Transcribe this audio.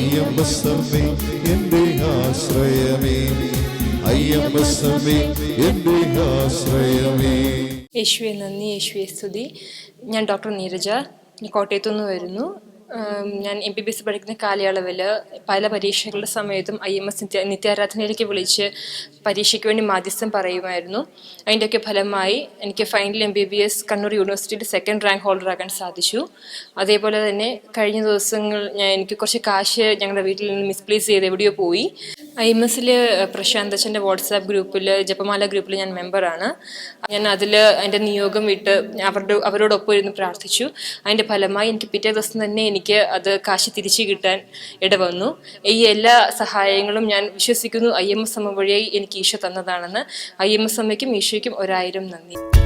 അയ്യമ്പസമ്മേ എന്റെ ആശ്രയമേ. അയ്യമ്പസമ്മേ എന്റെ ആശ്രയമേ. യേശുവെ നന്ദി. യേശുവെ സ്തുതി. ഞാൻ ഡോക്ടർ നീരജ. കോട്ടയത്തുനിന്ന് കോട്ടയത്തു നിന്ന് വരുന്നു. ഞാൻ എം ബി ബി എസ് പഠിക്കുന്ന കാലയളവിൽ പല പരീക്ഷകളുടെ സമയത്തും ഐ എം എസ് നിത്യ നിത്യാരാധനയിലേക്ക് വിളിച്ച് പരീക്ഷയ്ക്ക് വേണ്ടി മാധ്യസ്ഥം പറയുമായിരുന്നു. അതിന്റെയൊക്കെ ഫലമായി എനിക്ക് final M B B S Kannur യൂണിവേഴ്സിറ്റിയിൽ സെക്കൻഡ് റാങ്ക് ഹോൾഡർ ആകാൻ സാധിച്ചു. അതേപോലെ തന്നെ കഴിഞ്ഞ ദിവസങ്ങൾ ഞാൻ എനിക്ക് കുറച്ച് കാശ് ഞങ്ങളുടെ വീട്ടിൽ നിന്ന് മിസ്പ്ലേസ് ചെയ്ത് എവിടെയോ പോയി. ഐ എം എസിൽ പ്രശാന്ത് അച്ഛന്റെ വാട്സാപ്പ് ഗ്രൂപ്പിൽ ജപമാല ഗ്രൂപ്പിൽ ഞാൻ മെമ്പറാണ്. ഞാൻ അതിൽ എന്റെ നിയോഗം വിട്ട് അവരുടെ അവരോടൊപ്പം ഇരുന്ന് പ്രാർത്ഥിച്ചു. അതിന്റെ ഫലമായി എനിക്ക് പിറ്റേ ദിവസം തന്നെ എനിക്ക് അത് കാശ് തിരിച്ചു കിട്ടാൻ ഇടവന്നു. ഈ എല്ലാ സഹായങ്ങളും ഞാൻ വിശ്വസിക്കുന്നു. ഐ എം എസ് അമ്മ വഴിയായി എനിക്ക് ഈശോ തന്നതാണെന്ന്. ഐ എം എസ് അമ്മയ്ക്കും ഈശോയ്ക്കും ഒരായിരം നന്ദി.